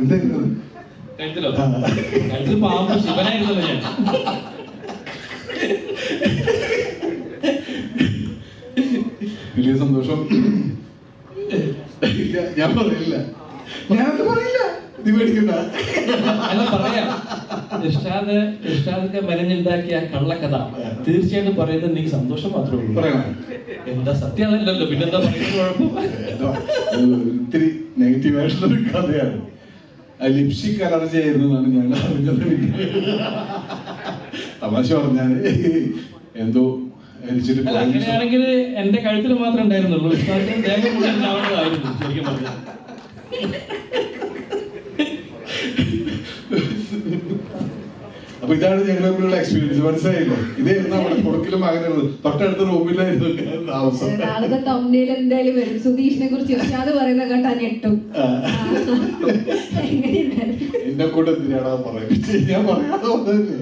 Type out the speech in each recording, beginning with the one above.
എന്തായിരുന്നു കഴുത്തിലോ? കഴുത്തിൽ പാമ്പ് ശിവനായിരുന്നല്ലോ ഞാൻ. വലിയ സന്തോഷം. ഞാൻ പറയില്ല. ഞാൻ പറയില്ല. നീ പേടിക്കണ്ട. അല്ല പറയാം. മെനഞ്ഞുണ്ടാക്കിയ കള്ളക്കഥ തീർച്ചയായിട്ടും പറയുന്നത് നീ സന്തോഷം മാത്രമേ ഉള്ളൂ. എന്താ സത്യം അതല്ലല്ലോ. പിന്നെന്താ പറയുന്നത്? കുഴപ്പം ഒത്തിരി ഒരു നെഗറ്റീവ് ആയിട്ടുള്ള ഒരു കഥയാണ്. ലിപ്സ്റ്റിക് അലർജി ആയിരുന്നു എന്നാണ് ഞങ്ങൾ അറിഞ്ഞത്. തമാശ പറഞ്ഞാൽ എന്തോ അങ്ങനെയാണെങ്കിൽ എന്റെ കഴുത്തിൽ മാത്രമേ ഉണ്ടായിരുന്നുള്ളൂ. ദേഹം മുഴുവൻ ഉണ്ടാവേണ്ടതായിരുന്നു ശരിക്കും പറഞ്ഞാൽ. അപ്പൊ ഇതാണ് ഞങ്ങൾ തമ്മിലുള്ള എക്സ്പീരിയൻസ് മനസ്സിലായില്ലേ ഇതായിരുന്നു നമ്മുടെ കൊടുക്കലും അങ്ങനെ തൊട്ടടുത്ത റൂമിലായിരുന്നു ഞാൻ താമസം. നാളത്തെ തമ്മിൽ എന്തായാലും വരും. സുധീഷിനെ കുറിച്ച് ഇർഷാദ് പറയുന്ന കേട്ടാ ഞെട്ടും. ആ. എന്നെ കൂടെ എന്തിനാടാ പറയുന്നത്? ഞാൻ പറയാതെ വന്നതല്ലേ.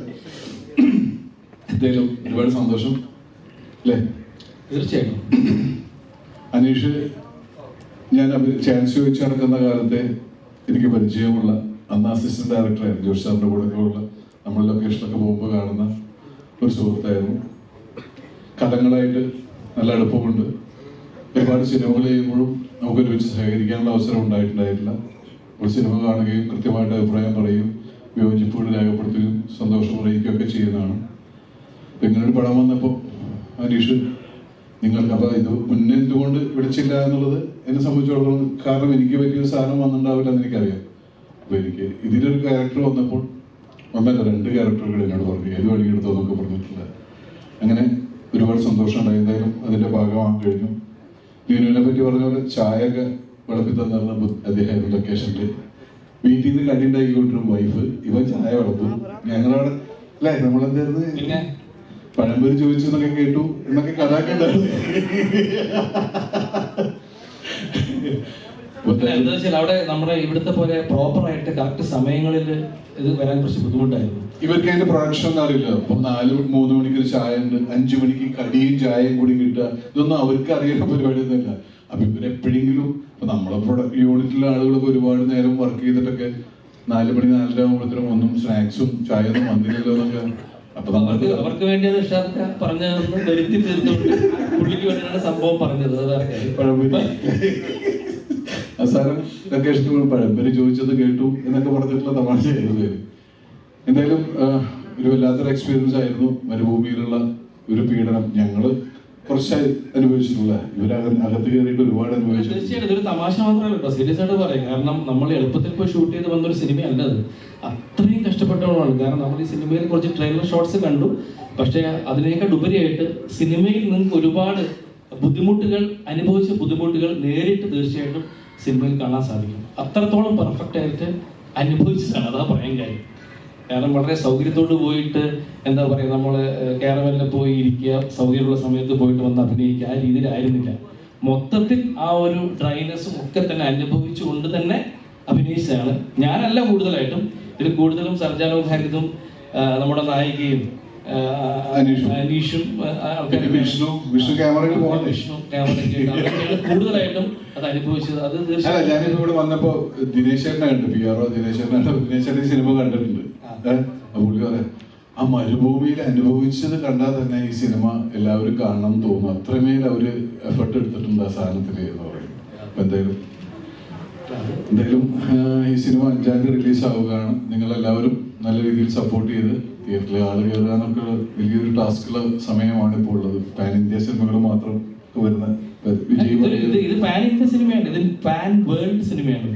എന്തായാലും ഒരുപാട് സന്തോഷം. അല്ലേ? തീർച്ചയായിട്ടും. അനീഷ് ഞാൻ ചാൻസ് ചോദിച്ചു നടക്കുന്ന കാലത്തെ എനിക്ക് പരിചയമുള്ള അന്ന് അസിസ്റ്റന്റ് ഡയറക്ടറായിരുന്നു ജോഷ് സാറിന്റെ കൂടെ ഉള്ള നമ്മൾ ലൊക്കേഷനൊക്കെ പോകുമ്പോൾ കാണുന്ന ഒരു സുഹൃത്തായിരുന്നു. കഥങ്ങളായിട്ട് നല്ല അടുപ്പമുണ്ട്. ഒരുപാട് സിനിമകൾ ചെയ്യുമ്പോഴും നമുക്ക് ഒരുമിച്ച് സഹകരിക്കാനുള്ള അവസരം ഉണ്ടായിട്ടുണ്ടായിട്ടില്ല. ഒരു സിനിമ കാണുകയും കൃത്യമായിട്ട് അഭിപ്രായം പറയും വിയോജിപ്പുകൾ രേഖപ്പെടുത്തുകയും സന്തോഷം അറിയിക്കുകയും ഒക്കെ ചെയ്യുന്നതാണ് ഇങ്ങനൊരു പടം വന്നപ്പോൾ അനീഷ് നിങ്ങൾക്ക് അപ്പോൾ ഇത് മുന്നേ എന്തുകൊണ്ട് വിളിച്ചില്ല എന്നുള്ളത് എന്നെ സംബന്ധിച്ചിടത്തോളം കാരണം എനിക്ക് വലിയൊരു സാധനം വന്നിട്ടുണ്ടാവില്ല എന്ന് എനിക്കറിയാം. അപ്പോൾ എനിക്ക് ഇതിലൊരു ക്യാരക്ടർ വന്നപ്പോൾ ഒന്നല്ല രണ്ട് ക്യാരക്ടറുകൾ എന്നോട് പറഞ്ഞു. ഏത് വഴി എടുത്തോ എന്നൊക്കെ പറഞ്ഞിട്ടില്ല അങ്ങനെ ഒരുപാട് സന്തോഷം ഉണ്ടായി. എന്തായാലും അതിന്റെ ഭാഗമാകാൻ കഴിഞ്ഞു. ലിനുവിനെ പറ്റി പറഞ്ഞ പോലെ ചായ ഒക്കെ വിളമ്പി തന്നിരുന്ന അദ്ദേഹം ലൊക്കേഷനിൽ വീട്ടിൽ നിന്ന് കടി ഉണ്ടാക്കി കൊണ്ടിരും വൈഫ് ഇവൻ ചായ വിളപ്പും ഞങ്ങളവിടെ അല്ലേ? നമ്മളെന്തായിരുന്നു? പിന്നെ? പഴംപൊരി ചോദിച്ചു എന്നൊക്കെ കേട്ടു. എന്നൊക്കെ കഥാക്കെ എന്താ വെച്ചാൽ അവിടെ നമ്മുടെ ഇവിടുത്തെ പോലെ പ്രോപ്പർ ആയിട്ട് കറക്റ്റ് സമയങ്ങളിൽ ഇത് വരാൻ കുറച്ച് ബുദ്ധിമുട്ടായിരുന്നു. ഇവർക്ക് അതിന്റെ പ്രൊഡക്ഷൻ അറിയില്ല. അപ്പൊ നാല് മൂന്ന് മണിക്ക് ഒരു ചായ ഉണ്ട് അഞ്ചു മണിക്ക് കടിയും ചായയും കൂടി കിട്ടുക. ഇതൊന്നും അവർക്ക് അറിയുന്ന പരിപാടി ഒന്നുമില്ല അപ്പൊ ഇവരെപ്പോഴെങ്കിലും ഇപ്പൊ നമ്മളെ പ്രൊഡക്ട് യൂണിറ്റിലെ ആളുകളൊക്കെ ഒരുപാട് നേരം വർക്ക് ചെയ്തിട്ടൊക്കെ നാല് മണി നാലര ആകുമ്പോഴത്തേനും ഒന്നും സ്നാക്സും ചായ ഒന്നും വന്നില്ലല്ലോ എന്നൊക്കെ. അപ്പൊ അവർക്ക് വേണ്ടിയത് അവർക്ക് വേണ്ടി പറഞ്ഞതെന്ന് വരുത്തി തീർത്തുകൊണ്ട് പുള്ളിക്ക് വേണ്ടിയാണ് സംഭവം പറഞ്ഞത്. അത്. അവസാനം പേര് പഴംപൊരി ചോദിച്ചത് കേട്ടു എന്നൊക്കെ പറഞ്ഞിട്ടുള്ള തമാശ ചെയ്തു പേര് എന്തായാലും ഒരു വല്ലാത്തൊരു എക്സ്പീരിയൻസ് ആയിരുന്നു മരുഭൂമിയിലുള്ള ഒരു പീഡനം ഞങ്ങൾ കുറച്ചായി അനുഭവിച്ചിട്ടുള്ള. ഇവരക അകത്ത് കയറിയിട്ട് ഒരുപാട് അനുഭവിച്ചു. തീർച്ചയായിട്ടും ഇതൊരു തമാശ മാത്രമല്ല സീരിയസ് ആയിട്ട് പറയാം. കാരണം നമ്മൾ എളുപ്പത്തിൽ പോയി ഷൂട്ട് ചെയ്ത് വന്നൊരു സിനിമയല്ല അത്. അത്രയും കഷ്ടപ്പെട്ടവളാണ്. കാരണം നമ്മൾ ഈ സിനിമയിൽ കുറച്ച് ട്രെയിലർ ഷോട്ട്സ് കണ്ടു. പക്ഷേ അതിനേക്കാൾ ഉപരിയായിട്ട് സിനിമയിൽ നിങ്ങൾക്ക് ഒരുപാട് ബുദ്ധിമുട്ടുകൾ അനുഭവിച്ച ബുദ്ധിമുട്ടുകൾ നേരിട്ട് തീർച്ചയായിട്ടും സിനിമയിൽ കാണാൻ സാധിക്കും. അത്രത്തോളം പെർഫെക്റ്റ് ആയിട്ട് അനുഭവിച്ചതാണ്. അതാ പറയാൻ കാര്യം. കാരണം വളരെ സൗകര്യത്തോട് പോയിട്ട് എന്താ പറയുക നമ്മൾ കേരളത്തിൽ പോയി ഇരിക്കുക സൗകര്യമുള്ള സമയത്ത് പോയിട്ട് വന്ന് അഭിനയിക്കുക ആ രീതിയിലായിരുന്നില്ല. മൊത്തത്തിൽ ആ ഒരു ഡ്രൈനെസ്സും ഒക്കെ തന്നെ അനുഭവിച്ചുകൊണ്ട് തന്നെ അഭിനയിച്ചതാണ്. ഞാനല്ല കൂടുതലായിട്ടും ഇതിൽ കൂടുതലും സർജാനവും ഹരിതും നമ്മുടെ നായികയും അനീഷും. വിഷ്ണു വിഷ്ണു ക്യാമറയിൽ വിഷ്ണു കൂടുതലായിട്ടും അത് അനുഭവിച്ചത്. അത് തീർച്ചയായും ഞാനിപ്പോ ഇവിടെ വന്നപ്പോ കണ്ടു പി ആർ ഒ സിനിമ കണ്ടിട്ടുണ്ട്. പുള്ളി പറയാം ആ മരുഭൂമിയിൽ അനുഭവിച്ചത് കണ്ടാൽ തന്നെ ഈ സിനിമ എല്ലാവരും കാണണം എന്ന് തോന്നും അത്രമേൽ അവർ എഫർട്ട് എടുത്തിട്ടുണ്ട് ആ സാധനത്തിൽ എന്ന് പറയുന്നത് എന്തായാലും എന്തായാലും ഈ സിനിമ അഞ്ചാം തീയതി റിലീസ് ആവുകയാണ് നിങ്ങൾ എല്ലാവരും നല്ല രീതിയിൽ സപ്പോർട്ട് ചെയ്ത് തിയേറ്ററിൽ ആൾ കയറുക എന്നൊക്കെ വലിയൊരു ടാസ്കുള്ള സമയമാണ് ഇപ്പോൾ ഉള്ളത്. പാൻ ഇന്ത്യ സിനിമകൾ മാത്രം വരുന്ന ഇത് പാൻ ഇന്ത്യ സിനിമയാണ്. ഇത് പാൻ വേൾഡ് സിനിമയാണ്.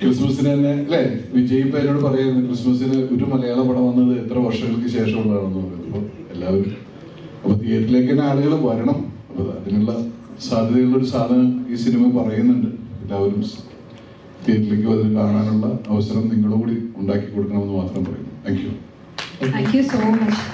ക്രിസ്മസിന് തന്നെ അല്ലേ? വിജയ് ഇപ്പൊ എന്നോട് പറയുന്നു ക്രിസ്മസിന് ഒരു മലയാള പടം വന്നത് എത്ര വർഷങ്ങൾക്ക് ശേഷമുള്ളതാണെന്ന് പറയുന്നത് അപ്പൊ എല്ലാവരും അപ്പൊ തിയേറ്ററിലേക്ക് തന്നെ ആളുകൾ വരണം. അപ്പൊ അതിനുള്ള സാധ്യതയുള്ള ഒരു സാധനം ഈ സിനിമ പറയുന്നുണ്ട്. എല്ലാവരും തിയേറ്ററിലേക്ക് വന്ന് കാണാനുള്ള അവസരം നിങ്ങളും കൂടി ഉണ്ടാക്കി കൊടുക്കണമെന്ന് മാത്രം പറയുന്നു. Thank you thank you so much